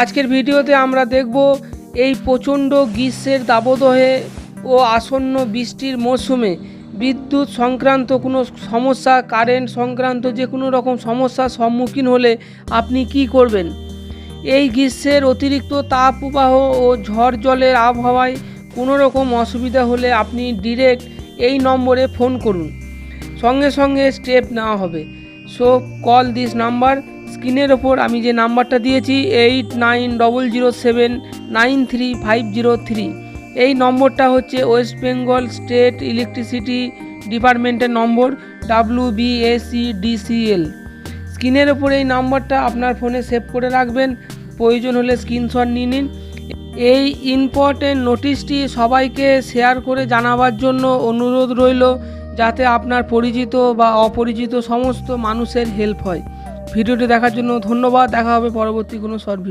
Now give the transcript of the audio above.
আজকের ভিডিওতে আমরা দেখব এই প্রচণ্ড গ্রীষ্মের দাবদহে ও আসন্ন বৃষ্টির মরশুমে বিদ্যুৎ সংক্রান্ত কোনো সমস্যা কারেন্ট সংক্রান্ত যে কোনো রকম সমস্যার সম্মুখীন হলে আপনি কি করবেন? এই গ্রীষ্মের অতিরিক্ত তাপ প্রবাহ ও ঝড় জলের আবহাওয়ায় কোনো রকম অসুবিধা হলে আপনি ডিরেক্ট এই নম্বরে ফোন করুন। সঙ্গে সঙ্গে স্টেপ নেওয়া হবে। সো কল দিস নাম্বার স্ক্রিনের ওপর আমি যে নাম্বারটা দিয়েছি eight nine double zero seven nine three five zero three এই নম্বরটা হচ্ছে ওয়েস্ট বেঙ্গল স্টেট ইলেকট্রিসিটি ডিপার্টমেন্টের নম্বর ডাব্লিউ বিএসি ডিসিএল স্ক্রিনের ওপর এই নাম্বারটা আপনার ফোনে সেভ করে রাখবেন। প্রয়োজন হলে স্ক্রিনশট নিয়ে নিন। এই ইম্পর্টেন্ট নোটিশটি সবাইকে শেয়ার করে জানাবার জন্য অনুরোধ রইল। যাতে আপনার পরিচিত বা অপরিচিত সমস্ত মানুষের হেল্প হয়। ভিডিওটি দেখার জন্য ধন্যবাদ। দেখা হবে পরবর্তী কোনো শর্ট